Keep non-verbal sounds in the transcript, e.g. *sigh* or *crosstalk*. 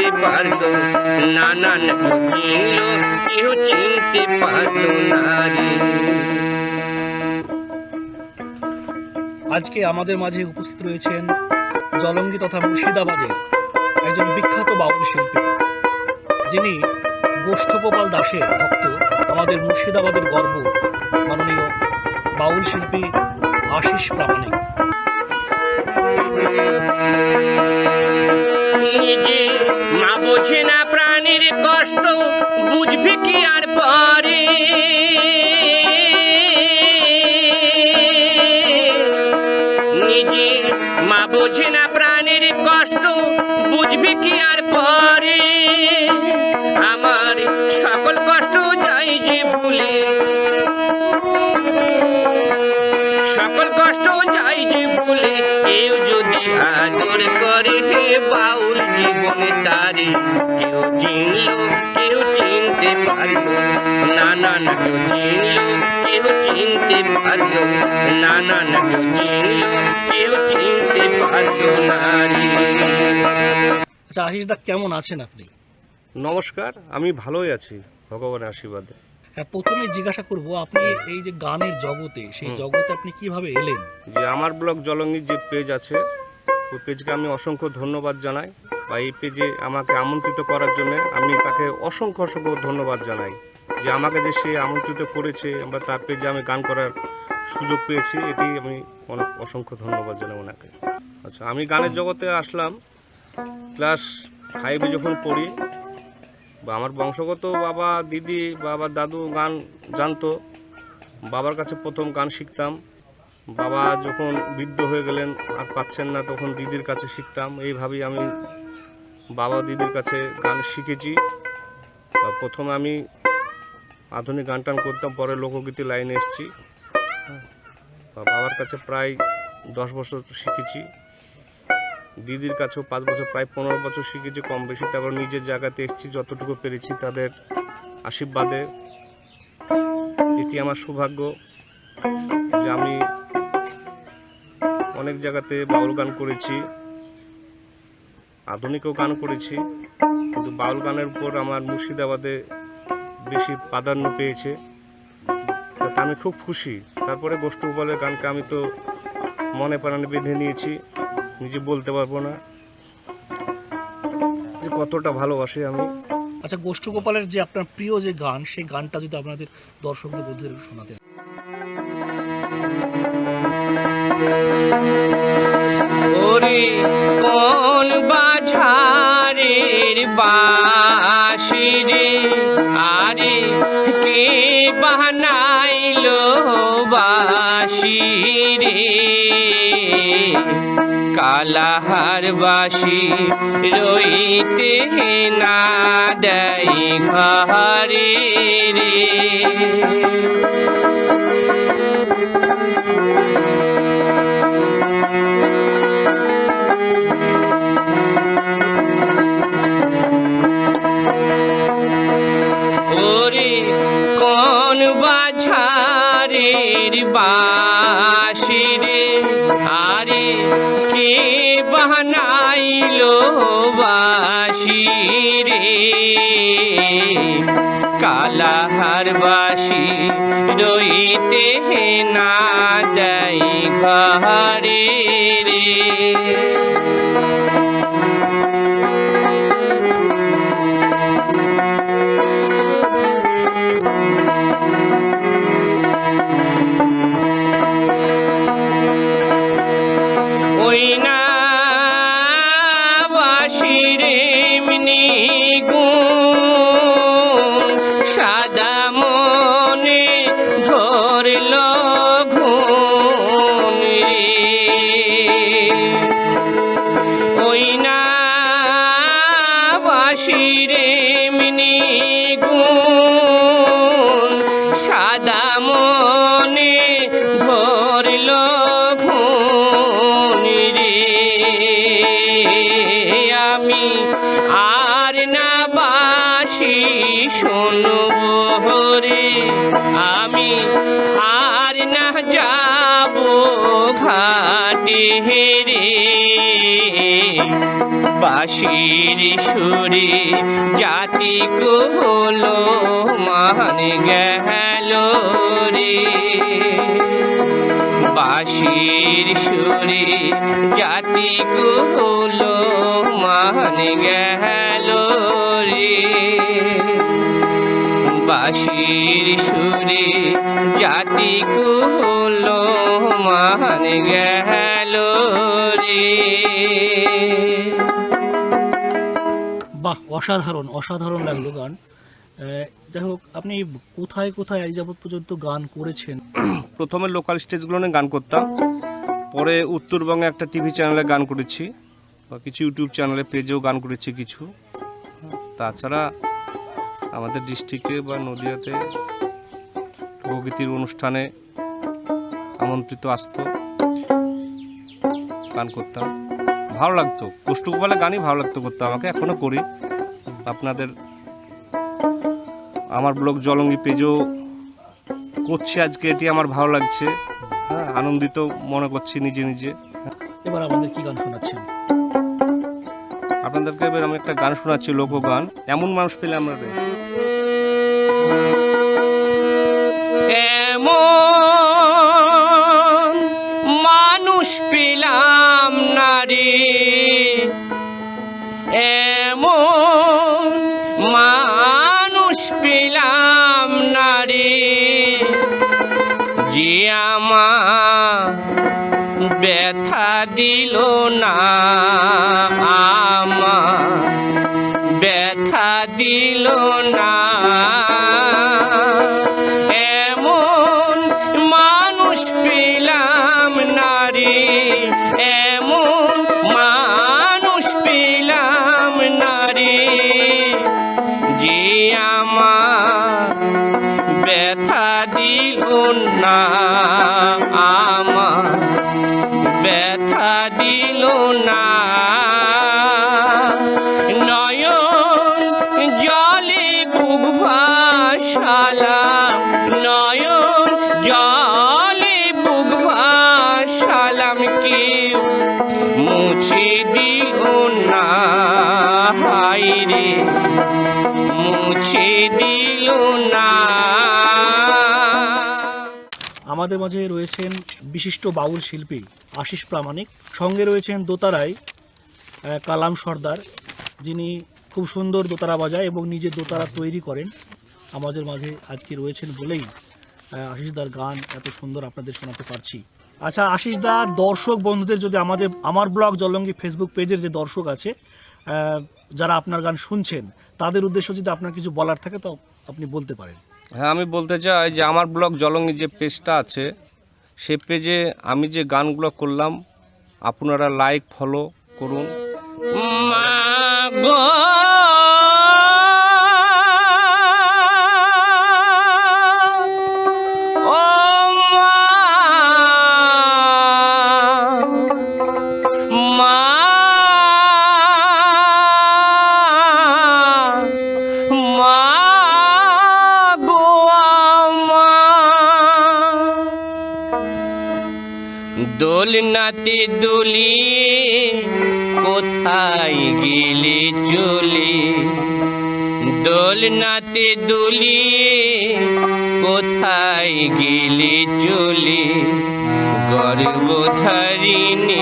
চিনতে পারল না না না চিনলো কেউ চিনতে পারল না আজকে আমাদের মাঝে উপস্থিত রয়েছেন জলঙ্গি তথা মুর্শিদাবাদের একজন বিখ্যাত বাউল শিল্পী, যিনি গোষ্ঠগোপাল দাসের ভক্ত, আমাদের মুর্শিদাবাদের গর্ব মাননীয় বাউল শিল্পী আশিস প্রামাণিক। বোঝে না প্রাণীর কষ্ট, বুঝবি কি আর পরে? নিজে মা বোঝে না প্রাণীর কষ্ট, বুঝবি কি আর পরে? আমার সকল কষ্ট যাই যে ভুলে। সকল কষ্ট কেউ যদি আদর করে হে বাউল জীবনে তারে কেউ চিনলো কেউ চিনতে পারল। না না না কেউ চিনলো কেউ চিনতে পারল। না না না কেউ চিনলো কেউ চিনতে পারল না আচ্ছা আশিস দা কেমন আছেন আপনি? নমস্কার আমি ভালোই আছি ভগবানের আশীর্বাদে। প্রথমে জিজ্ঞাসা করব আপনি এই যে গানের জগতে সেই জগতে আপনি কীভাবে এলেন? যে আমার ব্লগ জলঙ্গির যে পেজ আছে ওই পেজকে আমি অসংখ্য ধন্যবাদ জানাই বা এই পেজে আমাকে আমন্ত্রিত করার জন্য আমি তাকে অসংখ্য অসংখ্য ধন্যবাদ জানাই যে আমাকে যে সে আমন্ত্রিত করেছে বা তার পেজে আমি গান করার সুযোগ পেয়েছি এটি আমি অনেক অসংখ্য ধন্যবাদ জানাই ওনাকে। আচ্ছা আমি গানের জগতে আসলাম ক্লাস ফাইভে যখন পড়ি বা আমার বংশগত বাবা, দিদি, বাবা, দাদু গান জানতো। বাবার কাছে প্রথম গান শিখতাম। বাবা যখন বৃদ্ধ হয়ে গেলেন, আর পাচ্ছেন না, তখন দিদির কাছে শিখতাম। এইভাবেই আমি বাবা, দিদির কাছে গান শিখেছি। প্রথমে আমি আধুনিক গান টান করতাম, পরে লোকগীতি লাইনে এসেছি। বাবার কাছে প্রায় দশ বছর শিখেছি। দিদির কাছেও পাঁচ বছর, প্রায় পনেরো বছর শিখেছি, কম বেশি। তারপর নিজের জায়গাতে এসেছি, যতটুকু পেরেছি তাদের আশীর্বাদে। এটি আমার সৌভাগ্য যে আমি অনেক জায়গাতে বাউল গান করেছি, আধুনিকও গান করেছি, কিন্তু বাউল গানের উপর আমার মুর্শিদাবাদে বেশি প্রাধান্য পেয়েছে। তাতে আমি খুব খুশি। তারপরে গোষ্ঠ গানকে আমি তো মনে প্রাণে বেঁধে নিয়েছি। নিজে বলতে পারব না। যে কতটা ভালোবাসি আমি। আচ্ছা গোষ্ঠগোপালের যে আপনার প্রিয় যে গান, সেই গানটা যদি আপনাদের দর্শকদের বন্ধুদের একটু কালাহার বাসি রইতে না দেয় ঘরে রে। কালাহার বাসি রইতে না দেয় ঘরে। রে আমি আর না বাসি শুনব রে আমি আর না যাব ঘাটে রে বাঁশির সুরে জাতি হলো মান গেল রে। বাঁশির সুরে জাতি হলো মান গেল রে। বাঁশির সুরে জাতি হলো মান গেল রে। বাহ, অসাধারণ অসাধারণ লাগল গান। যাই হোক, আপনি কোথায় কোথায় এই যাবৎ পর্যন্ত গান করেছেন? *clears throat* প্রথমে লোকাল স্টেজগুলো নিয়ে গান করতাম। পরে উত্তরবঙ্গে একটা টিভি চ্যানেলে গান করেছি বা কিছু ইউটিউব চ্যানেলে পেজেও গান করেছি কিছু। তাছাড়া আমাদের ডিস্ট্রিক্টে বা নদিয়াতে প্রকৃতির অনুষ্ঠানে আমন্ত্রিত আসতো। গান করতাম। ভালো লাগতো। কষ্টকোপালে গানই ভালো লাগতো করতে। আমাকে এখনও করি। আপনাদের আমার ব্লগ জলঙ্গি পেজও করছি আজকে এটি আমার ভালো লাগছে। হ্যাঁ আনন্দিত মনে করছি নিজে নিজে। এবার আমাদের কি গান শোনাচ্ছেন? আপনাদেরকে এবার আমি একটা গান শোনাচ্ছি লোকগান এমন মানুষ পেলে আমরা এমন মানুষ পেলাম না ব্যথা দিল না। এমন মানুষ পেলাম না রে এমন মানুষ পেলাম না রে যে আমার ব্যথা দিল না। মাঝে রয়েছেন বিশিষ্ট বাউল শিল্পী আশিস প্রামাণিক। সঙ্গে রয়েছেন দোতারায় কালাম সর্দার। যিনি খুব সুন্দর দোতারা বাজায় এবং নিজে দোতারা তৈরি করেন। আমাদের মাঝে আজকে রয়েছেন বলেই আশিসদার গান এত সুন্দর আপনাদের শোনাতে পারছি। আচ্ছা আশিসদার দর্শক বন্ধুদের যদি আমাদের, আমার ব্লগ জলঙ্গি ফেসবুক পেজের যে দর্শক আছে যারা আপনার গান শুনছেন, তাদের উদ্দেশ্য যদি আপনার কিছু বলার থাকে, তো আপনি বলতে পারেন। হ্যাঁ আমি বলতে চাই যে আমার ব্লগ জলঙ্গি যে পেজটা আছে, সে পেজে আমি যে গানগুলো করলাম, আপনারা লাইক ফলো করুন। দোলনাতে দুলি কোথায় গেলে চলে? দোলনাতে দুলিয়ে কোথায় গেলে চলে? গর্ভধারিণী